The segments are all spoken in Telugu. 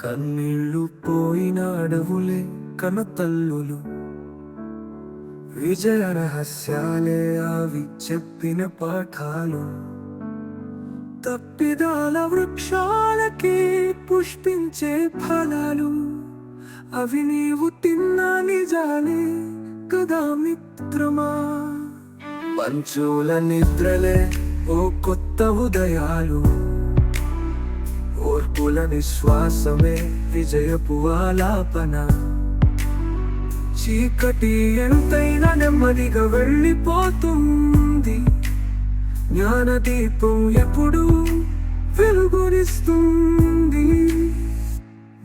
కన్నీళ్ళు పోయిన అడవులే కనతల్లులు. విజయ రహస్యాలే అవి చెప్పిన పాఠాలు. తప్పిదాల వృక్షాలకి పుష్పించే ఫలాలు. అవి నీవు తిన్న నిజాలే కదా మిత్రమా? పంచుల నిద్రలే ఓ కొత్త ఉదయాలు. నిశ్వాసమే విజయపు ఆలాపన చీకటి ఎంతైనా నెమ్మదిగా వెళ్ళిపోతుంది. జ్ఞానదీపం ఎప్పుడు వెలుగునిస్తుంది.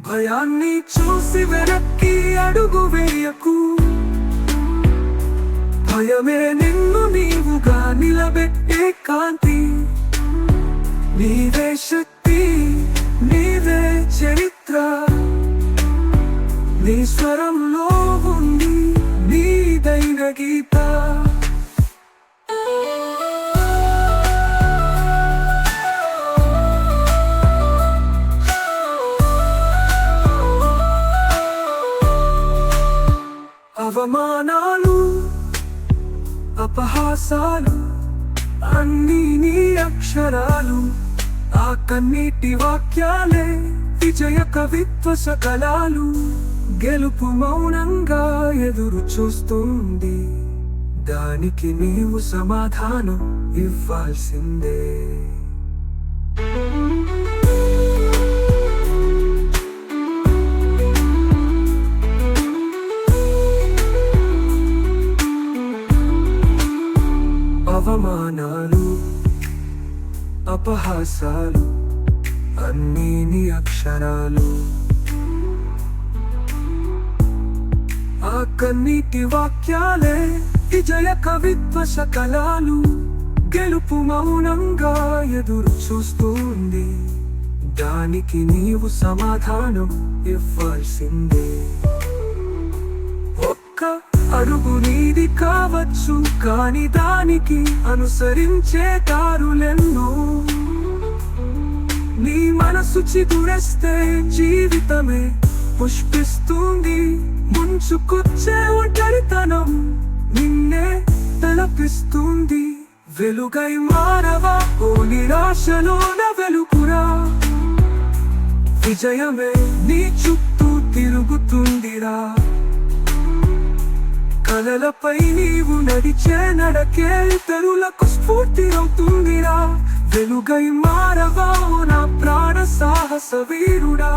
భయాన్ని చూసి వెనక్కి అడుగు వేయకు. భయమే నిన్ను నీవుగా నిలబెట్టే కాంతి. నీవే శక్తి నీ స్వరంలో ఉంది నీదైన గీత. అవమానాలు అపహాసాలు అన్ని నీ అక్షరాలు. ఆ కన్నీటి వాక్యాలే విజయ కవిత్వ సకలాలు. గెలుపు మౌనంగా ఎదురు చూస్తుంది. దానికి నీవు సమాధానం ఇవ్వాల్సిందే. అవమానాలు అపహాసాలు అన్నీ నీ అక్షరాలు. కన్నీటి వాక్యాలే విజయ కవిత్వ శకలాలు. గెలుపు మౌనంగా ఎదురు చూస్తుంది. దానికి నీవు సమాధానం ఇవ్వాల్సిందే. ఒక్క అడుగు నీది కావచ్చు కాని దానికి అనుసరించే దారులెన్నో. నీ మనసు చిగురేస్తే జీవితమే పుష్పిస్తుంది. ముంచుకొచ్చే ఒంటరితనం నిన్నే తలపిస్తుంది. వెలుగై మారవా ఓ నిరాశలోన వెలుగురా విజయమే నీ చుట్టూ తిరుగుతుందిరా. కలలపై నీవు నడిచే నడకే ఇతరులకు స్ఫూర్తి అవుతుందిరా వెలుగై మారవా ఓ నా ప్రాణ సాహస వీరుడా.